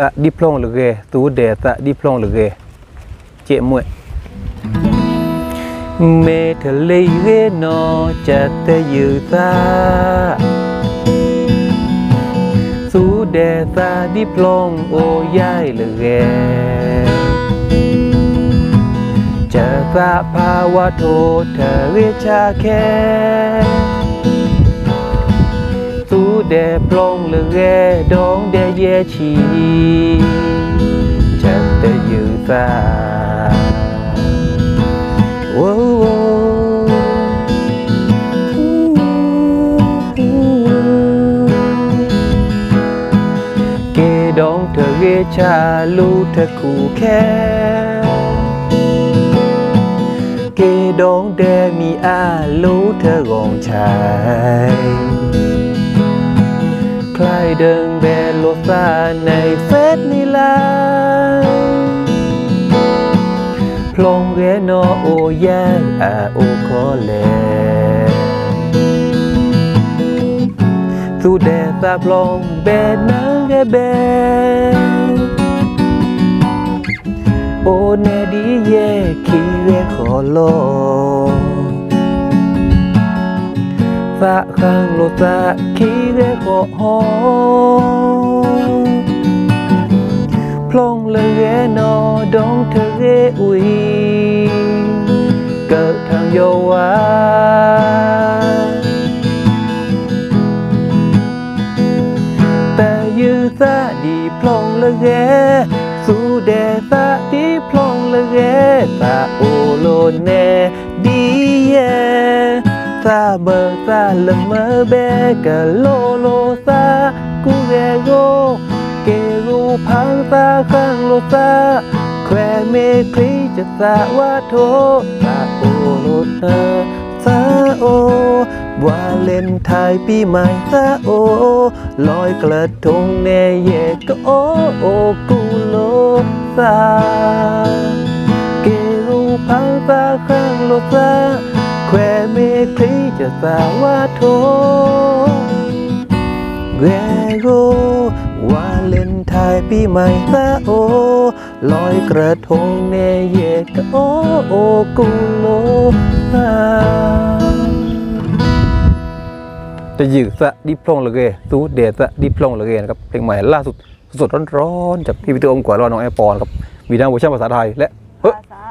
ตะดิพลงเลยตูเดตะดิพลงเลยเจมวยเมทะเลเรนอจะเตยูตาสูเดตาดิพลงโอย่ายเลยจะตาภาวะโทเธอเวชาแค่ ลูเธอคู่แค่เกดองแดมีอาลูเธอกองชายใครเดิงแบโลซาในเฟสนี่ลาพลงเรนอโอแยงอาโอคอแลสูแดซาพลงแบนังแกแบโอเนดีเยคีเรขอโล สะข้างโลสะคีเรขอฮอพลงเลยเรนอดองเธอเรอุยเกิดทางโยวาแต่ยือซะดีพลองละแกสู้แดซะดีพลองละแกซาโอโลเน เบอร์ซาละเมอเบกะโลโลซากูเรโกเกรูพังซาข้างโลซาแควเมคลีจะสาวาโทซาโอโลเธอซาโอวาเลนไทน์ปีใหม่ซาโอลอยกระทงเนเยกโอโอกูโลซาเกรูพังซาข้างโลซาแควเมคลี จะสาวาโทเกโรวาเลนไทน์ปีใหม่ซาโอลอยกระทงเนเยกโอโอกุโลซาจะยืดสะดิพลงเลยเกตูเดสะดิพลงเลยเกนะครับเพลงใหม่ล่าสุดสดๆร้อนๆจากพี่วิทยอมกว่าแล้วน้องแอร์ปอนครับมีทั้งเวอร์ชันภาษาไทยและเฮ้ยภาษา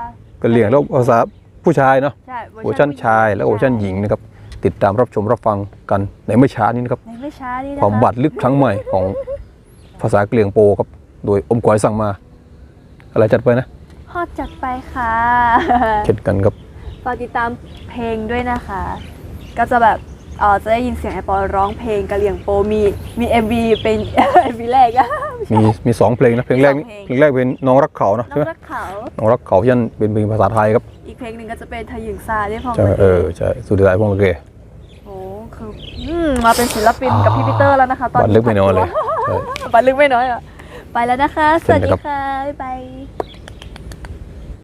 กะเหลี่ยงแล้วภาษาผู้ชายเนาะใช่เวอร์ชันชายและเวอร์ชันหญิงนะครับ ติดตามรับชมรับฟังกันในเมื่อเช้านี้นะครับ ในไม่ช้านี่นะความคะบาดลึกครั้งใหม่ของภาษาเกลียงโปครับ โดยอมกวยสั่งมา อะไรจัดไปนะฮอดจัดไปค่ะเช่นกันครับฝากติดตามเพลงด้วยนะคะ ก็จะแบบเออจะได้ยินเสียงไอปอร้องเพลงกะเหลี่ยงโปมีมี MV เป็น MV แรกอะ มีมีสองเพลงนะเพลงแรกนี่มีสองเพเพลลง งแรกเป็นน้องรักเขานะน้อใช่ไหงมรักเขา น้องรักเขายันเป็นเพลงภาษาไทยครับอีกเพลงหนึ่งก็จะเป็นทะยึงซาได้พองใช่เออใช่สุดท้ายพวกเราเกโอ้ คืออืมมาเป็นศิลปินกับพี่ปีเตอร์แล้วนะคะ ตอนบาดนี้ลึกไม่น้อยเลยใช่บัตรลึกไม่น้อยอะ ไปแล้วนะคะ สวัสดีเชิญนะครับค่ะ บ๊ายบาย